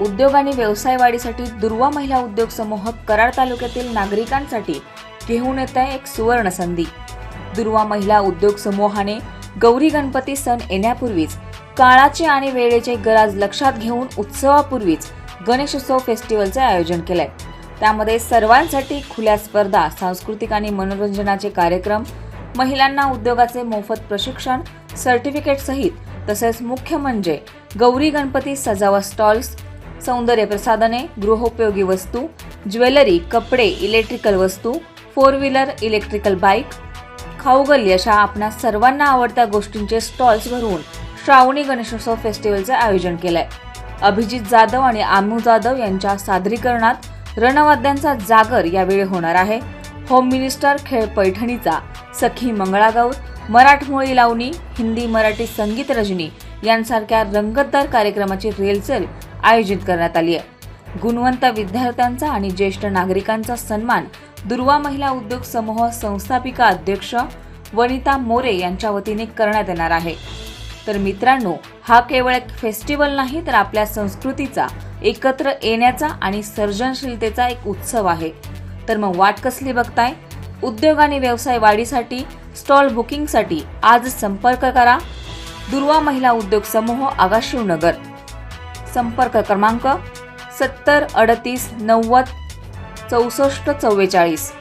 उद्योग आणि व्यवसाय वाढीसाठी दुर्वा महिला उद्योग समूह कराड तालुक्यातील नागरिकांसाठी घेऊन येत आहे एक सुवर्ण संधी. दुर्वा महिला उद्योग समूहाने गौरी गणपती सण येण्यापूर्वीच काळाचे आणि वेळेचे गरज लक्षात घेऊन उत्सवापूर्वीच गणेशोत्सव फेस्टिवलचे आयोजन केलंय. त्यामध्ये सर्वांसाठी खुल्या स्पर्धा सांस्कृतिक आणि मनोरंजनाचे कार्यक्रम महिलांना उद्योगाचे मोफत प्रशिक्षण सर्टिफिकेट सहित तसेच मुख्य म्हणजे गौरी गणपती सजावट स्टॉल्स सौंदर्य प्रसाधने गृहोपयोगी वस्तू ज्वेलरी कपडे इलेक्ट्रिकल वस्तू फोर व्हीलर इलेक्ट्रिकल बाईक खाऊगल्ली अशा आपणा सर्वांना आवडत्या गोष्टींचे स्टॉल्स भरून श्रावणी गणेशोत्सव फेस्टिवलचे आयोजन केलंय. अभिजित जाधव आणि आमू जाधव यांच्या सादरीकरणात रणवाद्यांचा जागर यावेळी होणार आहे. होम मिनिस्टर खेळ पैठणीचा सखी मंगळागौर मराठमोळी लावणी हिंदी मराठी संगीत रजनी यांसारख्या रंगतदार कार्यक्रमाची रेलचेल आयोजित करण्यात आली आहे. गुणवंत विद्यार्थ्यांचा आणि ज्येष्ठ नागरिकांचा सन्मान दुर्वा महिला उद्योग समूह संस्थापिका अध्यक्ष वनिता मोरे यांच्या वतीने करण्यात येणार आहे. तर मित्रांनो हा केवळ एक फेस्टिवल नाही तर आपल्या संस्कृतीचा एकत्र येण्याचा आणि सर्जनशीलतेचा एक उत्सव आहे. तर मग वाट कसली बघताय? उद्योग आणि व्यवसाय वाढीसाठी स्टॉल बुकिंगसाठी आज संपर्क करा. दुर्वा महिला उद्योग समूह आगाशिवनगर संपर्क क्रमांक सत्तर अडतीस नव्वद चौसष्ट चव्वेचाळीस.